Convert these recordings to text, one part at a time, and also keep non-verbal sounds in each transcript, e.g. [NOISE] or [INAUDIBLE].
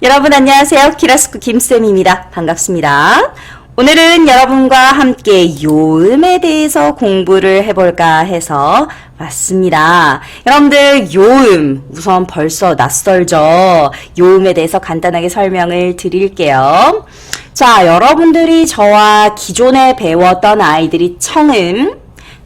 여러분 안녕하세요. 키라스쿠 김쌤입니다. 반갑습니다. 오늘은 여러분과 함께 요음에 대해서 공부를 해볼까 해서 왔습니다. 여러분들 요음 우선 벌써 낯설죠? 요음에 대해서 간단하게 설명을 드릴게요. 자, 여러분들이 저와 기존에 배웠던 아이들이 청음,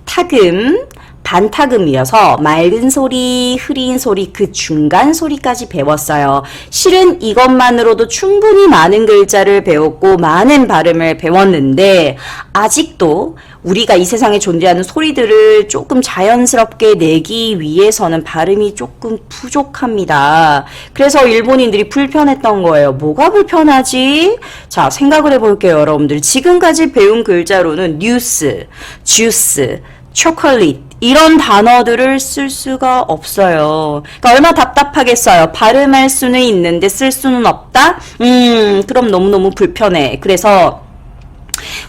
타금, 반타금이어서 맑은 소리, 흐린 소리, 그 중간 소리까지 배웠어요. 실은 이것만으로도 충분히 많은 글자를 배웠고 많은 발음을 배웠는데 아직도 우리가 이 세상에 존재하는 소리들을 조금 자연스럽게 내기 위해서는 발음이 조금 부족합니다. 그래서 일본인들이 불편했던 거예요. 뭐가 불편하지? 자, 생각을 해볼게요, 여러분들. 지금까지 배운 글자로는 뉴스, 주스, 초콜릿, 이런 단어들을 쓸 수가 없어요. 그러니까 얼마나 답답하겠어요. 발음할 수는 있는데 쓸 수는 없다? 음, 그럼 너무너무 불편해. 그래서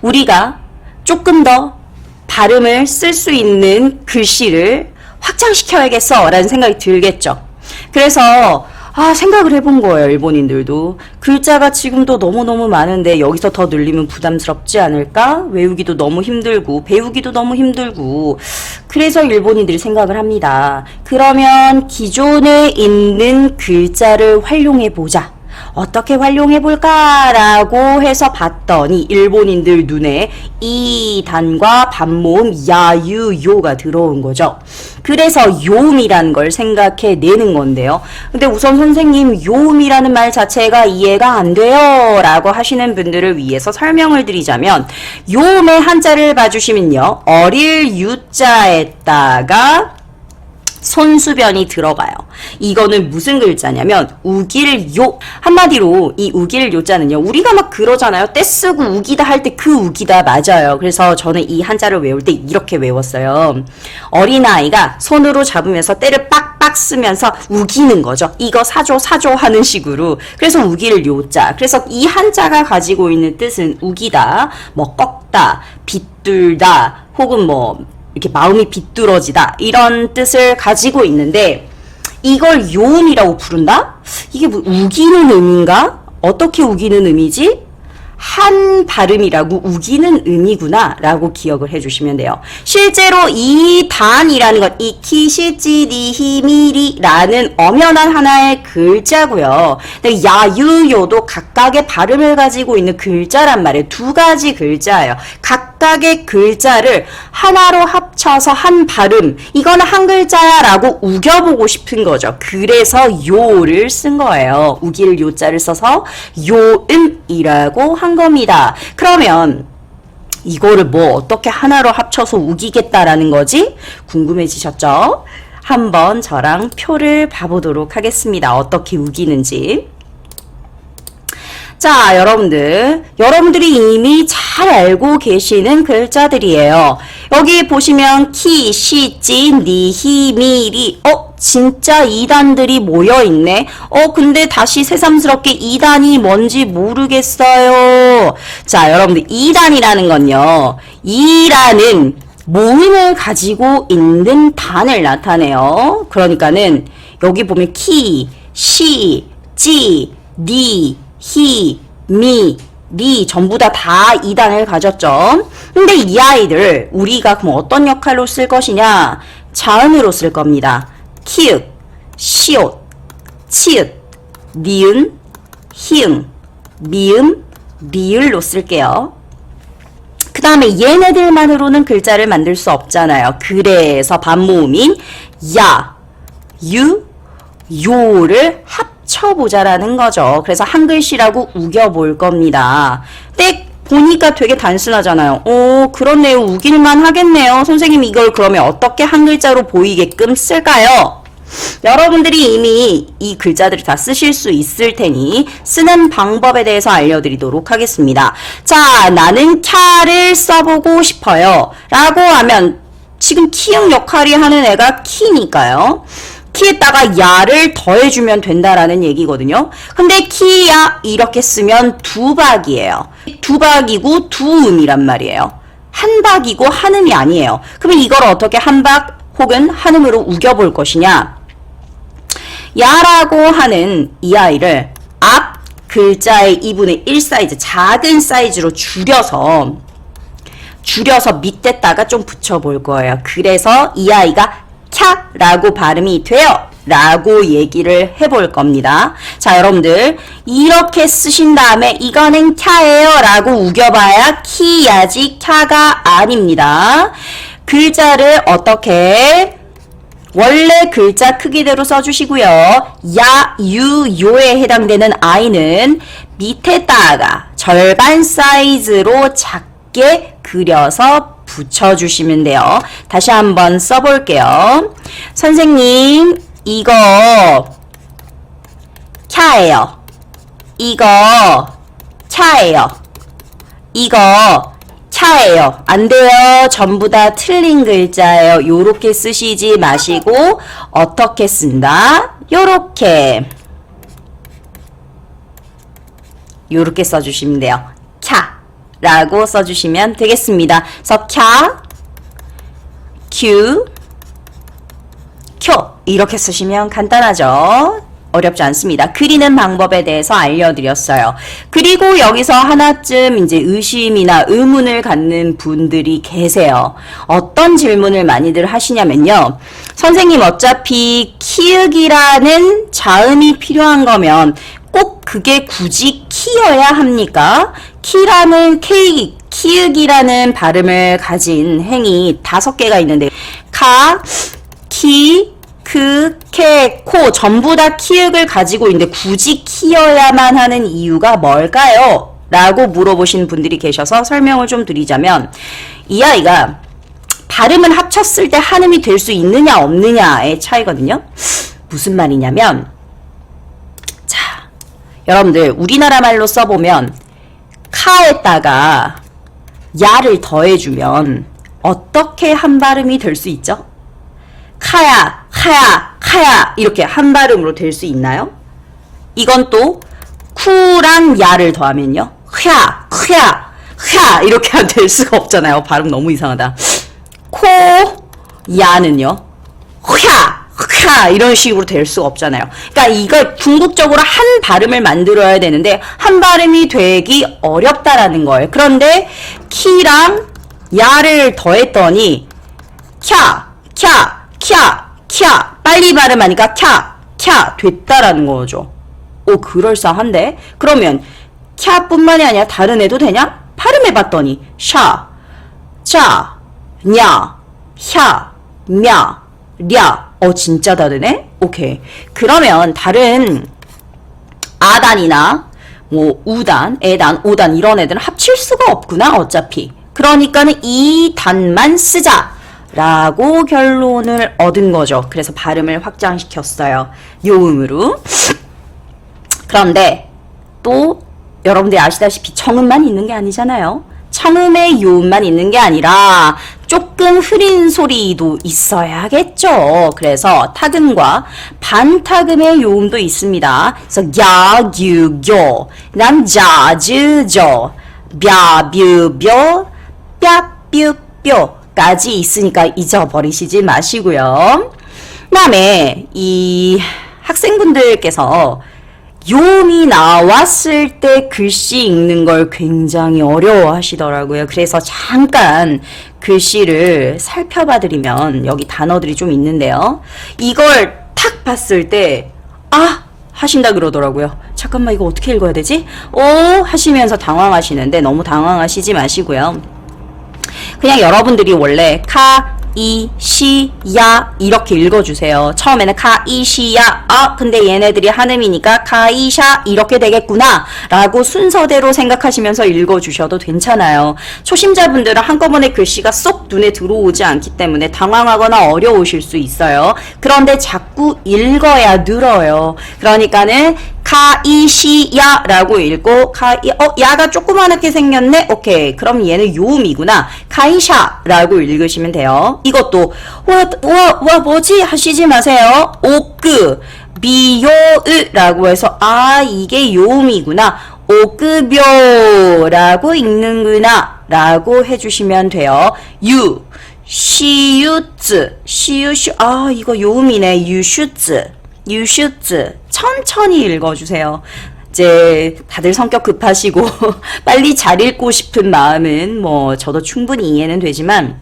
우리가 조금 더 발음을 쓸 수 있는 글씨를 확장시켜야겠어. 라는 생각이 들겠죠. 그래서 아, 생각을 해본 거예요, 일본인들도. 글자가 지금도 너무너무 많은데 여기서 더 늘리면 부담스럽지 않을까? 외우기도 너무 힘들고, 배우기도 너무 힘들고. 그래서 일본인들이 생각을 합니다. 그러면 기존에 있는 글자를 활용해 보자. 어떻게 활용해 볼까라고 해서 봤더니 일본인들 눈에 이 단과 반모음 야유요가 들어온 거죠. 그래서 요음이라는 걸 생각해 내는 건데요. 근데 우선 선생님 요음이라는 말 자체가 이해가 안 돼요 라고 하시는 분들을 위해서 설명을 드리자면 요음의 한자를 봐주시면요. 어릴 유자에다가 손수변이 들어가요. 이거는 무슨 글자냐면 우길요 한마디로 이 우길요자는요. 우리가 막 그러잖아요. 떼쓰고 우기다 할 때 그 우기다 맞아요. 그래서 저는 이 한자를 외울 때 이렇게 외웠어요. 어린아이가 손으로 잡으면서 때를 빡빡 쓰면서 우기는 거죠. 이거 사줘 사줘 하는 식으로. 그래서 우길요자. 그래서 이 한자가 가지고 있는 뜻은 우기다, 뭐 꺾다, 빗둘다, 혹은 뭐 이렇게 마음이 비뚤어지다 이런 뜻을 가지고 있는데 이걸 요음이라고 부른다? 이게 뭐 우기는 의미인가? 어떻게 우기는 의미지? 한 발음이라고 우기는 의미구나 라고 기억을 해주시면 돼요. 실제로 이 단이라는 것, 이 키시찌리히미리 라는 엄연한 하나의 글자고요. 근데 야 유 요도 각각의 발음을 가지고 있는 글자란 말이에요. 두 가지 글자예요. 각 각의 글자를 하나로 합쳐서 한 발음, 이거는 한 글자야라고 우겨보고 싶은 거죠. 그래서 요를 쓴 거예요. 우길 요자를 써서 요음이라고 한 겁니다. 그러면 이거를 뭐 어떻게 하나로 합쳐서 우기겠다라는 거지? 궁금해지셨죠? 한번 저랑 표를 봐보도록 하겠습니다. 어떻게 우기는지. 자, 여러분들. 여러분들이 이미 잘 알고 계시는 글자들이에요. 여기 보시면 키, 시, 찐, 니, 히, 미, 리. 어, 진짜 2단들이 모여있네. 어, 근데 다시 새삼스럽게 2단이 뭔지 모르겠어요. 자, 여러분들 2단이라는 건요. 2라는 모음을 가지고 있는 단을 나타내요. 그러니까는 여기 보면 키, 시, 찌, 니, 히, 미, 리 전부 다다 2단을 가졌죠. 근데 이 아이들 우리가 그럼 어떤 역할로 쓸 것이냐? 자음으로 쓸 겁니다. 키읔, 시옷, 치읓, 니은, 히응, 미음, 리을로 쓸게요. 그 다음에 얘네들만으로는 글자를 만들 수 없잖아요. 그래서 반모음인 야, 유, 요를 합 쳐보자라는 거죠. 그래서 한 글씨라고 우겨볼 겁니다. 근데 보니까 되게 단순하잖아요. 오, 그렇네요. 우길만 하겠네요. 선생님 이걸 그러면 어떻게 한 글자로 보이게끔 쓸까요? 여러분들이 이미 이 글자들을 다 쓰실 수 있을 테니 쓰는 방법에 대해서 알려드리도록 하겠습니다. 자, 나는 캬를 써보고 싶어요. 라고 하면 지금 키읔 역할이 하는 애가 키니까요. 키에다가 야를 더해주면 된다라는 얘기거든요. 근데 키야 이렇게 쓰면 두 박이에요. 두 박이고 두 음이란 말이에요. 한 박이고 한 음이 아니에요. 그러면 이걸 어떻게 한박 혹은 한 음으로 우겨볼 것이냐? 야라고 하는 이 아이를 앞, 글자의 2분의 1 사이즈, 작은 사이즈로 줄여서 줄여서 밑에다가 좀 붙여볼 거예요. 그래서 이 아이가 캬라고 발음이 돼요. 라고 얘기를 해볼 겁니다. 자, 여러분들, 이렇게 쓰신 다음에 이거는 캬예요. 라고 우겨봐야 키야지 캬가 아닙니다. 글자를 어떻게 원래 글자 크기대로 써주시고요. 야, 유, 요에 해당되는 아이는 밑에다가 절반 사이즈로 작게 그려서 붙여주시면 돼요. 다시 한번 써볼게요. 선생님, 이거 캬예요. 이거 차예요. 이거 차예요. 안 돼요. 전부 다 틀린 글자예요. 요렇게 쓰시지 마시고 어떻게 쓴다? 요렇게 요렇게 써주시면 돼요. 캬 라고 써주시면 되겠습니다. 캬, 큐, 쿄 이렇게 쓰시면 간단하죠. 어렵지 않습니다. 그리는 방법에 대해서 알려드렸어요. 그리고 여기서 하나쯤 이제 의심이나 의문을 갖는 분들이 계세요. 어떤 질문을 많이들 하시냐면요. 선생님 어차피 키읔이라는 자음이 필요한 거면 꼭 그게 굳이 키여야 합니까? 키라는 K, 키읔이라는 발음을 가진 행이 다섯 개가 있는데 카, 키, 그, 케, 코 전부 다 키읔을 가지고 있는데 굳이 키여야만 하는 이유가 뭘까요? 라고 물어보신 분들이 계셔서 설명을 좀 드리자면 이 아이가 발음을 합쳤을 때 한음이 될 수 있느냐 없느냐의 차이거든요. 무슨 말이냐면 자 여러분들 우리나라 말로 써보면 카에다가 야를 더해주면 어떻게 한 발음이 될 수 있죠? 카야, 카야, 카야 이렇게 한 발음으로 될 수 있나요? 이건 또 쿠랑 야를 더하면요. 흐야, 흐야, 흐야 이렇게 [LAUGHS] 될 수가 없잖아요. 발음 너무 이상하다. 코, 야는요. 흐야, 흐야 이런 식으로 될 수가 없잖아요. 그러니까 이걸 궁극적으로 한 발음을 만들어야 되는데 한 발음이 되기 어렵다라는 거예요. 그런데 키랑 야를 더했더니 캬, 캬, 캬, 캬 빨리 발음하니까 캬, 캬 됐다라는 거죠. 오 그럴싸한데? 그러면 캬뿐만이 아니라 다른 애도 되냐? 발음해봤더니 샤, 자, 냐, 샤, 냐, 랴. 어 진짜 다르네? 오케이. 그러면 다른 아단이나 뭐 우단, 애단, 오단 이런 애들은 합칠 수가 없구나 어차피. 그러니까는 이 단만 쓰자. 라고 결론을 얻은 거죠. 그래서 발음을 확장시켰어요. 요음으로. 그런데 또 여러분들이 아시다시피 청음만 있는 게 아니잖아요. 청음의 요음만 있는 게 아니라 조금 흐린 소리도 있어야겠죠. 그래서 타금과 반타금의 요음도 있습니다. 그래서 야, 유, 요, 남, 자, 즈, 저, 뼈, 뷰, 뼈, 뼈, 뷰, 뼈 까지 있으니까 잊어버리시지 마시고요. 그 다음에 이 학생분들께서 요음이 나왔을 때 글씨 읽는 걸 굉장히 어려워 하시더라고요. 그래서 잠깐 글씨를 살펴봐 드리면 여기 단어들이 좀 있는데요. 이걸 탁 봤을 때, 아! 하신다 그러더라고요. 잠깐만, 이거 어떻게 읽어야 되지? 오! 하시면서 당황하시는데 너무 당황하시지 마시고요. 그냥 여러분들이 원래 카, 이, 시, 야 이렇게 읽어주세요. 처음에는 카, 이, 시, 야 아, 근데 얘네들이 한음이니까 카, 이, 샤 이렇게 되겠구나 라고 순서대로 생각하시면서 읽어주셔도 괜찮아요. 초심자분들은 한꺼번에 글씨가 쏙 눈에 들어오지 않기 때문에 당황하거나 어려우실 수 있어요. 그런데 자꾸 읽어야 늘어요. 그러니까는 카이시야 라고 읽고 카이 어 야가 조그맣게 생겼네? 오케이. 그럼 얘는 요음이구나. 카이샤 라고 읽으시면 돼요. 이것도 와와 와 뭐지? 하시지 마세요. 오끄 비요으 라고 해서 아 이게 요음이구나. 오끄벼 라고 읽는구나 라고 해주시면 돼요. 유 시유즈 시유슈 아 이거 요음이네. 유슈즈 유슈즈 천천히 읽어주세요. 이제 다들 성격 급하시고 [LAUGHS] 빨리 잘 읽고 싶은 마음은 뭐 저도 충분히 이해는 되지만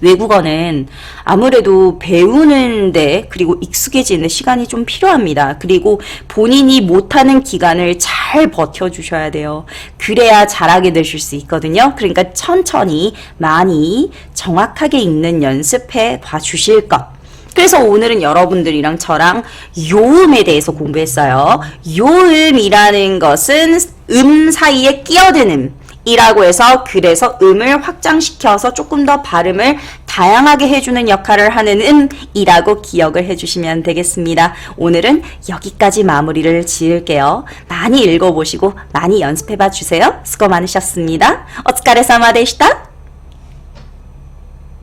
외국어는 아무래도 배우는데 그리고 익숙해지는 시간이 좀 필요합니다. 그리고 본인이 못하는 기간을 잘 버텨주셔야 돼요. 그래야 잘하게 되실 수 있거든요. 그러니까 천천히 많이 정확하게 읽는 연습해 봐 주실 것. 그래서 오늘은 여러분들이랑 저랑 요음에 대해서 공부했어요. 요음이라는 것은 음 사이에 끼어드는 이라고 해서 그래서 음을 확장시켜서 조금 더 발음을 다양하게 해주는 역할을 하는 음이라고 기억을 해주시면 되겠습니다. 오늘은 여기까지 마무리를 지을게요. 많이 읽어보시고 많이 연습해봐 주세요. 수고 많으셨습니다. 어츠카레사마 데시타.